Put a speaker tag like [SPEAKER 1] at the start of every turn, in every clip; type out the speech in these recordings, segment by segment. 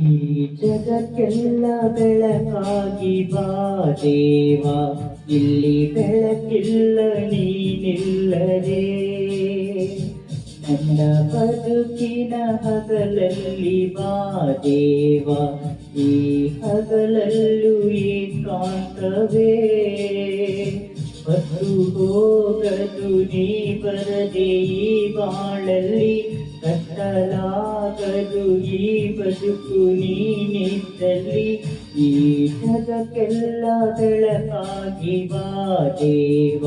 [SPEAKER 1] ಈ ಜಗಕ್ಕೆಲ್ಲ ಬೆಳಕಾಗಿ ಬಾ ದೇವ. ಇಲ್ಲಿ ಬೆಳಕಿಲ್ಲ, ನೀನಿಲ್ಲದೆ. ನನ್ನ ಬದುಕಿನ ಹಗಲಲ್ಲಿ ಬಾ ದೇವ. ಈ ಹಗಲಲ್ಲೂ ಏಕಾಂತವೇ ಬದು ಹೋಗದು, ನೀ ಬರದೆ ಬಾಳಲ್ಲಿ. ಕಟ್ಟಲಾಗದು ಈ ಬದುಕು ನೀನಿದ್ದಲ್ಲಿ, ಈ ಜಗಕ್ಕೆಲ್ಲ ಬೆಳಕಾಗಿ ಬಾ ದೇವ.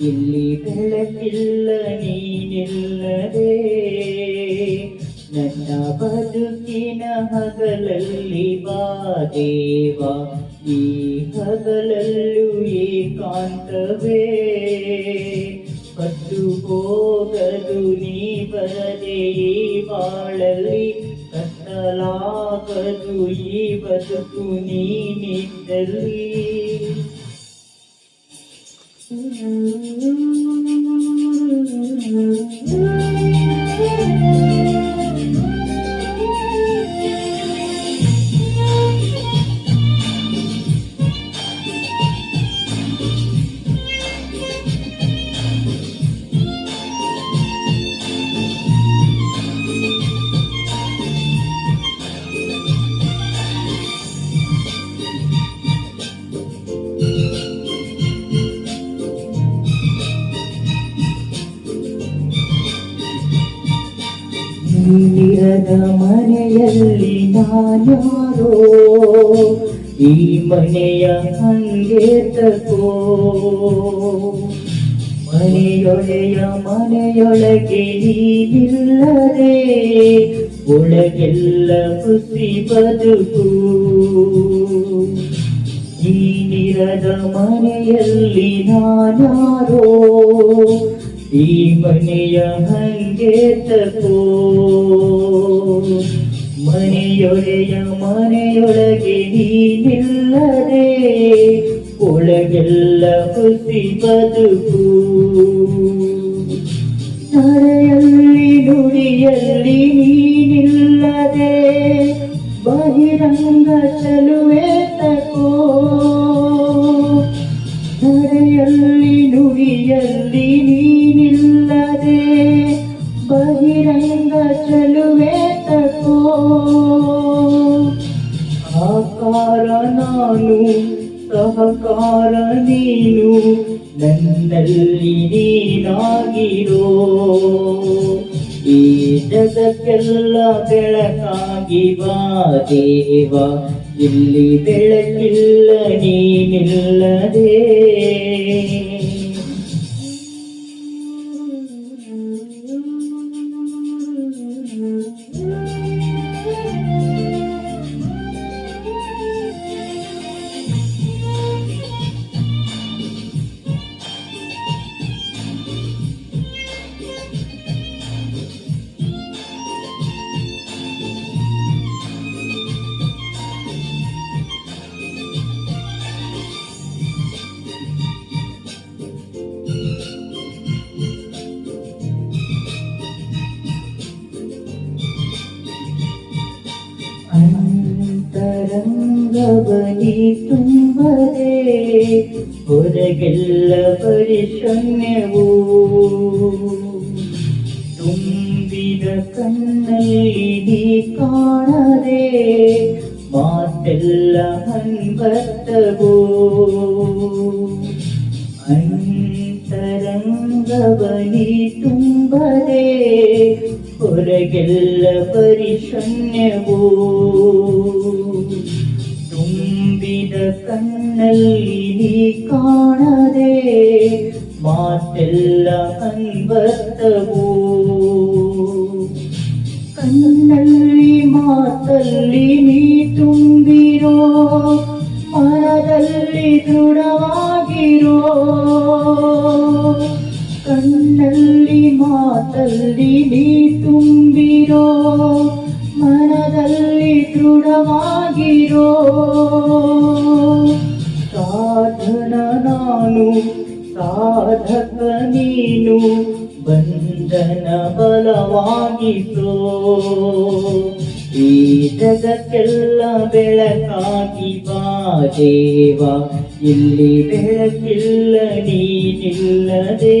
[SPEAKER 1] ಇಲ್ಲಿ ಬೆಳಕಿಲ್ಲ ನೀನಿಲ್ಲದೆ. ನನ್ನ ಬದುಕಿನ ಹಗಲಲ್ಲಿ ಬಾ ದೇವ. ಈ ಹಗಲಲ್ಲೂ ಏಕಾಂತವೇ. ಕಟ್ಟು ಹೋಗದು ನೀ ಬರದೆ ಈ ಬಾಳಲ್ಲಿ ಕಟ್ಟಲಾಗದು ಈ ಬದುಕು ನೀನಿದ್ದಲ್ಲಿ ನೀರದ ಮನೆಯಲ್ಲಿ ನಾನ್ಯಾರೋ ಈ ಮನೆಯ ಹಂಗೆ ತಗೋ. ಮನೆಯೊಳೆಯ ಮನೆಯೊಳಗೆ ನೀವಿಲ್ಲದೆ, ಒಳಗೆಲ್ಲ ಖುಷಿ ಬದುಕು. ನೀನಿರದ ಮನೆಯಲ್ಲಿ ನಾನ್ಯಾರೋ ಈ ಮನೆಯ ಹಂಗೆ ತಗೋ ಮನೆಯೊಳೆಯ ಮನೆಯೊಳಗೆ ನೀನಿಲ್ಲದೆ ಒಳಗೆಲ್ಲ ಹುಸಿ ಬದುಕು. ನಡೆಯಲ್ಲಿ ನುಡಿಯಲ್ಲಿ ನೀನಿಲ್ಲದೆ ಬಹಿರಂಗ ಚಲುವೆ ತಕೋ ನೀನಾಗಿರೋ. ಈ ಜಗಕ್ಕೆಲ್ಲ ಬೆಳಕಾಗಿ ಬಾ ದೇವ. ಇಲ್ಲಿ ಬೆಳಕಿಲ್ಲ ನೀನಿಲ್ಲದೆ ಅಂತರಂಗವನಿ ತುಂಬದೆ ಹೊರಗೆಲ್ಲ ಪರಿಶ್ರಮ್ಯವು ತುಂಬಿದ ಕಣ್ಣಲ್ಲಿ ನೀ ಕಾಣದೆ ಮಾತೆಲ್ಲ ಹನ್ಬತ್ತವು ಅಂತರಂಗವನಿ ತುಂಬದೆ ಹೊರಗೆಲ್ಲ ಪರಿಶೂನ್ಯವು ತುಂಬಿದ ಕಣ್ಣಲ್ಲಿ ನೀ ಕಾಣದೆ ಮಾತೆಲ್ಲ ಅನ್ವರ್ತವು ಕಣ್ಣಲ್ಲಿ ಮಾತಲ್ಲಿ ನೀ ತುಂಬಿರೋ ಮನದಲ್ಲಿ ದೃಢವಾಗಿರೋ ಕಣ್ಣಲ್ಲಿ ಮಾತಲ್ಲಿ ನೀ ತುಂಬಿರೋ ಮನದಲ್ಲಿ ದೃಢವಾಗಿರೋ ಸಾಧನ ನಾನು, ಸಾಧಕ ನೀನು, ಬಂಧನ ಬಲವಾಗಿಸೋ. ಈ ಜಗಕ್ಕೆಲ್ಲ ಬೆಳಕಾಗಿ ಬಾ ದೇವ, ಇಲ್ಲಿ ಬೆಳಕಿಲ್ಲ ನೀನಿಲ್ಲದೆ.